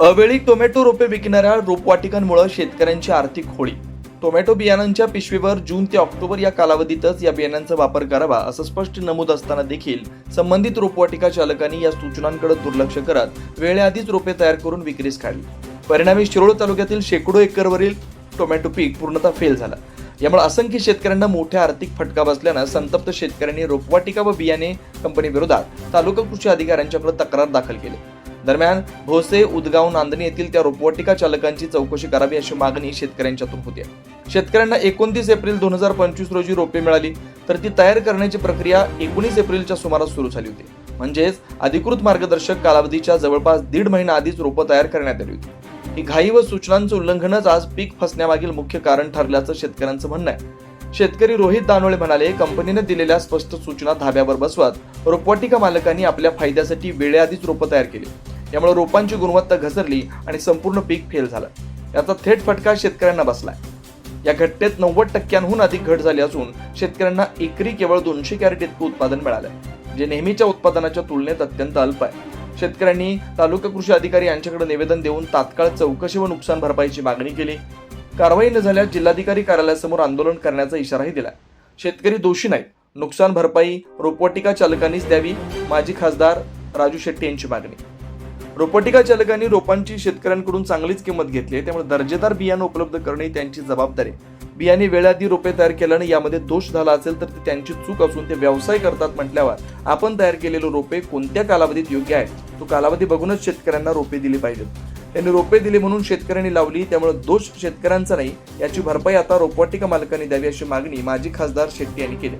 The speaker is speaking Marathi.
अवेळी टोमॅटो रोपे विकणाऱ्या रोपवाटिकांमुळे शेतकऱ्यांची आर्थिक होळी. टोमॅटो बियाणांच्या पिशवीवर जून ते ऑक्टोबर या कालावधीतच या बियाणांचा वापर करावा असं स्पष्ट नमूद असताना देखील संबंधित रोपवाटिका चालकांनी या सूचनांकडे दुर्लक्ष करत वेळेआधीच रोपे तयार करून विक्रीस काढली. परिणामी शिरोळ तालुक्यातील शेकडो एकरवरील टोमॅटो पीक पूर्णतः फेल झाला. यामुळे असंख्य शेतकऱ्यांना मोठ्या आर्थिक फटका बसल्यानं संतप्त शेतकऱ्यांनी रोपवाटिका व बियाणे कंपनीविरोधात तालुका कृषी अधिकाऱ्यांच्याकडे तक्रार दाखल केली. दरम्यान भोसे उदगाव नांदणी येथील त्या रोपवाटिका चालकांची चौकशी करावी अशी मागणी शेतकऱ्यांच्यातून होती शेतकऱ्यांना एकोणतीस एप्रिल दोन हजार पंचवीस रोजी रोपे मिळाली तर ती तयार करण्याची प्रक्रिया एकोणीस एप्रिलच्या सुमारास सुरू झाली होती. म्हणजेच अधिकृत मार्गदर्शक कालावधीच्या जवळपास दीड महिना आधीच रोपं तयार करण्यात आली होती. ही घाई व सूचनांचं उल्लंघनच आज पीक फसण्यामागील मुख्य कारण ठरल्याचं शेतकऱ्यांचं म्हणणं आहे. शेतकरी रोहित दानोळे म्हणाले कंपनीने दिलेल्या स्पष्ट सूचना धाब्यावर बसवत रोपवाटिका मालकांनी आपल्या फायद्यासाठी वेळेआधीच रोपं तयार केली. यामुळे रोपांची गुणवत्ता घसरली आणि संपूर्ण पीक फेल झालं. याचा थेट फटका शेतकऱ्यांना बसलाय. या घटनेत नव्वद टक्क्यांहून अधिक घट झाली असून शेतकऱ्यांना एकरी केवळ दोनशे कॅरेट इतकं उत्पादन मिळालंय जे नेहमीच्या उत्पादनाच्या तुलनेत अत्यंत अल्प आहे. शेतकऱ्यांनी तालुका कृषी अधिकारी यांच्याकडे निवेदन देऊन तात्काळ चौकशी व नुकसान भरपाईची मागणी केली. कारवाई न झाल्यास जिल्हाधिकारी कार्यालयासमोर आंदोलन करण्याचा इशाराही दिला शेतकरी दोषी नाहीत. नुकसान भरपाई रोपवाटिका चालकांनीच द्यावी माजी खासदार राजू शेट्टी यांची मागणी. रोपटिका चालकांनी रोपांची शेतकऱ्यांकडून चांगलीच किंमत घेतली आहे. त्यामुळे दर्जेदार बियाणं उपलब्ध करणे ही त्यांची जबाबदारी बियाणे वेळाआधी रोपे तयार केल्याने यामध्ये दोष झाला असेल तर ती त्यांची चूक असून ते व्यवसाय करतात म्हटल्यावर आपण तयार केलेले रोपे कोणत्या कालावधीत योग्य आहे तो कालावधी बघूनच शेतकऱ्यांना रोपे दिली पाहिजेत. त्यांनी रोपे दिली म्हणून शेतकऱ्यांनी लावली त्यामुळे दोष शेतकऱ्यांचा नाही. याची भरपाई आता रोपवाटिका मालकांनी द्यावी अशी मागणी माजी खासदार शेट्टी यांनी केली